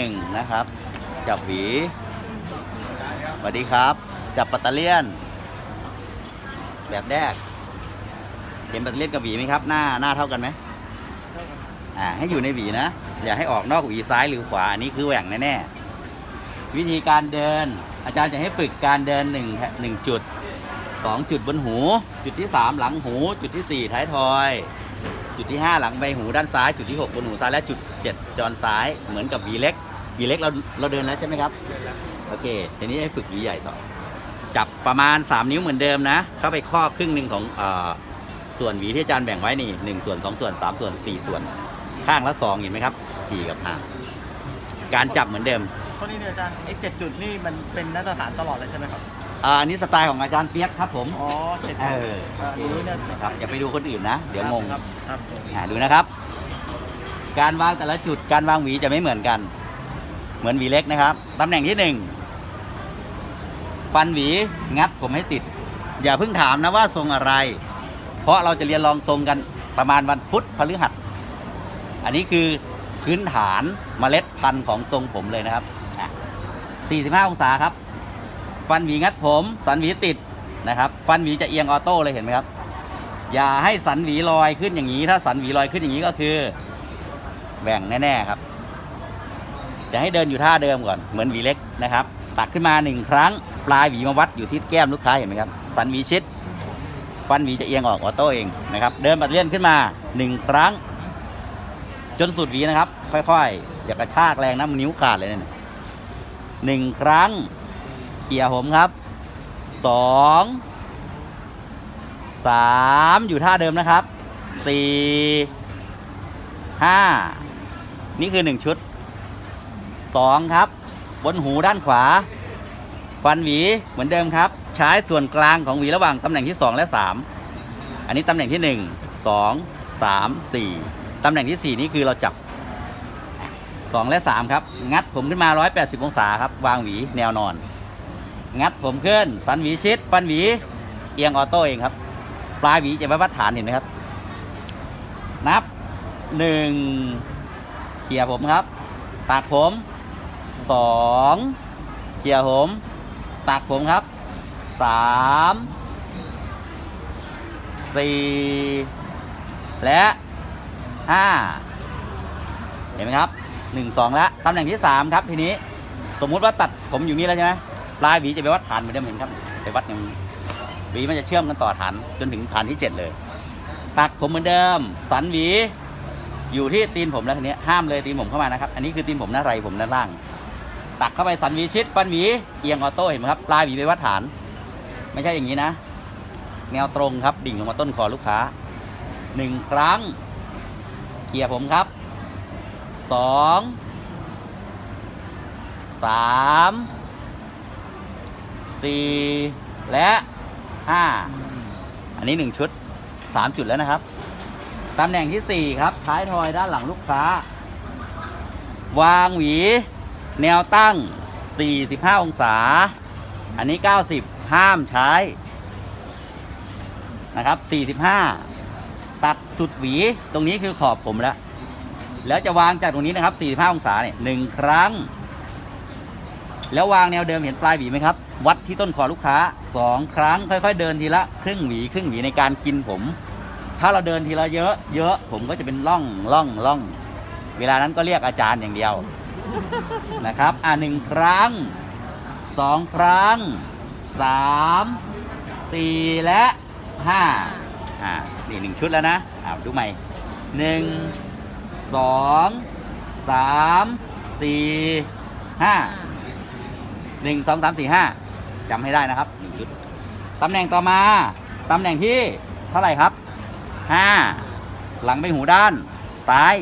หนึ่งนะครับ จับหวีสวัสดีครับ จับปัตเตอร์เลียน แบบแรกเห็นปัตเตอร์เลียนกับหวีไหมครับ หน้าหน้าเท่ากันไหมอ่าให้อยู่ในหวีนะ อย่าให้ออกนอกหวีซ้ายหรือขวาอันนี้คือแหว่งแน่ๆวิธีการเดิน อาจารย์จะให้ฝึกการเดินหนึ่งหนึ่งจุดสองจุดบนหู จุดที่สามหลังหู จุดที่สี่ท้ายทอย จุดที่5หลังใบหูด้านซ้าย จุดที่6บนหูซ้ายและจุด7จอนซ้ายเหมือนกับหวีเล็ก หวีเล็กเราเราเดินแล้วใช่ไหมครับโอเคทีนี้ให้ฝึกหวีใหญ่ต่อ จับประมาณ 3 นิ้วเหมือนเดิมนะ เข้าไปครอบครึ่งหนึ่งของเออส่วนหวีที่อาจารย์แบ่งไว้นี่1ส่วน2ส่วน3ส่วน4ส่วน ข้างละ2เห็นไหมครับ4กับ5การจับเหมือนเดิมข้อนี้เนี่ยอาจารย์ไอ้เจ็ดจุดนี่มันเป็นมาตรฐานตลอดเลยใช่ไหมครับอาอันนี้สไตล์ของอาจารย์เปียกครับผม อ๋อเจ็ดเอจุดออ่าโอเคอันนี้เนี่ยนะครับอย่าไปดูคนอื่นนะ เดี๋ยวงงครับครับผมอ่าดูนะครับ การวางแต่ละจุดการวางหวีจะไม่เหมือนกัน เหมือนหวีเล็กนะครับตำแหน่งที่หนึ่งฟันหวีงัดผมให้ติด อย่าเพิ่งถามนะว่าทรงอะไร เพราะเราจะเรียนลองทรงกันประมาณวันพุธพฤหัส อันนี้คือพื้นฐานเมล็ดพันธุ์ของทรงผมเลยนะครับ 45 องศาครับ ฟันหวีงัดผม สันหวีติดนะครับ ฟันหวีจะเอียงออโต้เลยเห็นไหมครับ อย่าให้สันหวีลอยขึ้นอย่างนี้ ถ้าสันหวีลอยขึ้นอย่างนี้ก็คือแบ่งแน่ๆครับ จะให้เดินอยู่ท่าเดิมก่อนเหมือนหวีเล็กนะครับ ตักขึ้นมาหนึ่งครั้ง ปลายหวีมาวัดอยู่ที่แก้มลูกค้าเห็นไหมครับสันหวีชิด ฟันหวีจะเอียงออกออโต้เองนะครับ เดินปัดเลี่ยนขึ้นมาหนึ่งครั้ง จนสุดหวีนะครับ ค่อยๆ อย่ากระชากแรงนะมันนิ้วขาดเลยนะเนี่ยหนึ่งครั้งเขี่ยผมครับสองสามอยู่ท่าเดิมนะครับสี่ห้านี่คือหนึ่งชุด สองครับ บนหูด้านขวา ฟันหวีเหมือนเดิมครับ ใช้ส่วนกลางของหวีระหว่างตำแหน่งที่ 2 และ 3 อันนี้ตำแหน่งที่ 1 2 3 4 ตำแหน่งที่ 4 นี่คือเราจับ 2 และ 3 ครับ งัดผมขึ้นมา 180 องศาครับ วางหวีแนวนอน งัดผมขึ้น สันหวีชิด ฟันหวีเอียงออโต้เองครับ ปลายหวีจะไว้วัดฐานเห็นไหมครับ นับ 1เขี่ยผมครับตากผม สองเขี่ยผม ตักผมครับสามสี่และห้าเห็นไหมครับหนึ่งสองแล้วตำแหน่งที่สามครับทีนี้สมมุติว่าตัดผมอยู่นี่แล้วใช่ไหมลายหวีจะไปวัดฐานเหมือนเดิมเห็นครับไปวัดอย่างหวีมันจะเชื่อมกันต่อฐานจนถึงฐานที่เจ็ดเลยตักผมเหมือนเดิม สันหวีอยู่ที่ตีนผมแล้วทีนี้ห้ามเลยตีนผมเข้ามานะครับ อันนี้คือตีนผมหน้าไรผมด้านล่าง ตักเข้าไปสันหวีชิดฟันหวีเอียงออโต้เห็นไหมครับปลายหวีไปวัดฐาน ไม่ใช่อย่างนี้นะ แนวตรงครับดิ่งลงมาต้นคอลูกค้าหนึ่งครั้งเขี่ยผมครับสองสามสี่และห้าอันนี้หนึ่งชุดสามจุดแล้วนะครับตำแหน่งที่สี่ครับท้ายทอยด้านหลังลูกค้า วางหวี แนวตั้ง 45 องศา อันนี้ 90 ห้ามใช้ นะครับ 45 ตัดสุดหวี ตรงนี้คือขอบผมแล้ว แล้วจะวางจากตรงนี้นะครับ 45 องศาเนี่ยหนึ่งครั้ง แล้ววางแนวเดิมเห็นปลายหวีไหมครับ วัดที่ต้นคอลูกค้า 2 ครั้ง ค่อย ๆ เดินทีละครึ่งหวีครึ่งหวีในการกินผม ถ้าเราเดินทีละเยอะ เยอะผมก็จะเป็นร่องร่องร่อง เวลานั้นก็เรียกอาจารย์อย่างเดียว นะครับ อ่าหนึ่งครั้งสองครั้งสามสี่และห้าอ่านี่หนึ่งชุดแล้วนะอ่าดูใหม่หนึ่งสองสามสี่ห้าหนึ่งสองสามสี่ห้าจำให้ได้นะครับหนึ่งชุดตำแหน่งต่อมา ตำแหน่งที่เท่าไหร่ครับห้าหลังใบหูด้านซ้าย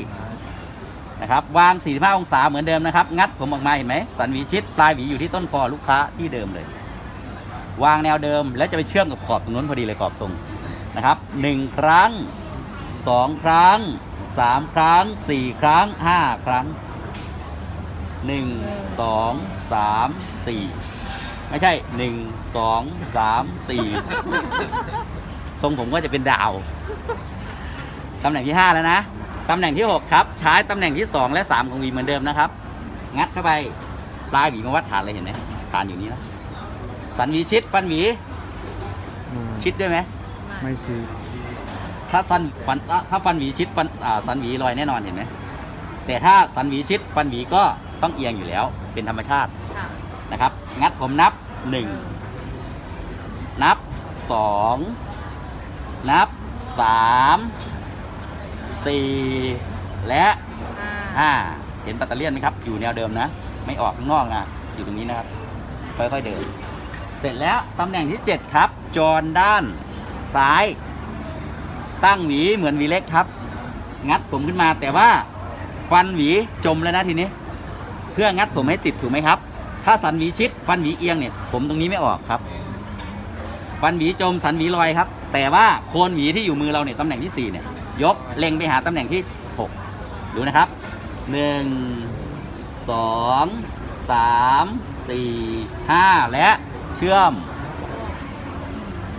นะครับวาง 45 องศาเหมือนเดิมนะครับ งัดผมออกมาเห็นไหมสันหวีชิดปลายหวีอยู่ที่ต้นคอลูกค้าที่เดิมเลย วางแนวเดิมแล้วจะไปเชื่อมกับขอบตรงนู้นพอดีเลยขอบทรงนะครับหนึ่งครั้งสองครั้งสามครั้งสี่ครั้งห้าครั้งหนึ่งสองสามสี่ไม่ใช่หนึ่งสองสามสี่ทรงผมก็จะเป็นดาวตำแหน่งที่ 5 แล้วนะ ตำแหน่งที่ 6 ครับ ใช้ตำแหน่งที่ 2 และ 3 ของวีเหมือนเดิมนะครับ งัดเข้าไปปลายหวีมาวัดฐานเลยเห็นไหมฐานอยู่นี้นะสันหวีชิดฟันหวีอืมชิดด้วยไหมไม่ชิดถ้าสันฟันถ้าฟันหวีชิดฟันอ่าสันหวีลอยแน่นอนเห็นไหมแต่ถ้าสันหวีชิดฟันหวีก็ต้องเอียงอยู่แล้ว เป็นธรรมชาติค่ะนะครับ งัดผมนับหนึ่งนับสองนับสาม สี่และ อ่าห้าเห็นปัตเตอร์เลียนไหมครับ อยู่แนวเดิมนะ ไม่ออกข้างนอกนะอยู่ตรงนี้นะครับ ค่อยๆเดิน เสร็จแล้วตำแหน่งที่ 7 ครับ จรด้านซ้าย ตั้งหวีเหมือนหวีเล็กครับ งัดผมขึ้นมาแต่ว่าฟันหวีจมแล้วนะทีนี้ เพื่องัดผมให้ติดถูกไหมครับ ถ้าสันหวีชิดฟันหวีเอียงเนี่ย ผมตรงนี้ไม่ออกครับ ฟันหวีจมสันหวีลอยครับ แต่ว่าโคนหวีที่อยู่มือเราเนี่ยตำแหน่งที่4เนี่ย ยกเล็งไปหาตำแหน่งที่ 6 ดูนะครับ 1 2 3 4 5 และเชื่อม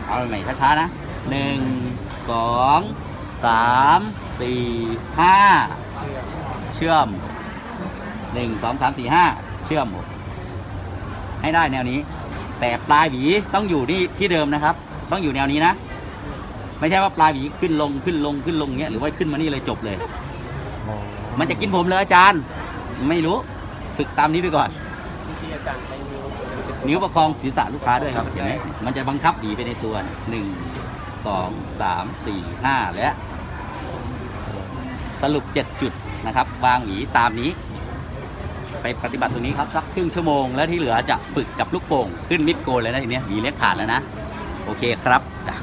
เอาใหม่ช้าๆนะ 1 2 3 4 5 เชื่อม 1 2 3 4 5 เชื่อมหมดให้ได้แนวนี้ แต่ปลายหวีต้องอยู่ที่ที่เดิมนะครับ ต้องอยู่แนวนี้นะ ไม่ใช่ว่าปลายหวีขึ้นลงขึ้นลงขึ้นลงเงี้ยหรือว่าขึ้นมานี่เลยจบเลยอ๋อมันจะกินผมเลยอาจารย์ ไม่รู้ฝึกตามนี้ไปก่อนที่อาจารย์ใช้นิ้วนิ้วประคองศีรษะลูกค้าด้วยครับเห็นไหมมันจะบังคับหวีไปในตัวหนึ่งสองสามสี่ห้าและสรุปเจ็ดจุดนะครับ วางหวีตามนี้ ไปปฏิบัติตรงนี้ครับสักครึ่งชั่วโมง แล้วที่เหลือจะฝึกกับลูกโป่งขึ้นมิดโกนเลยนะทีเนี้ยหวีเล็กผ่านแล้วนะ โอเคครับจ้ะ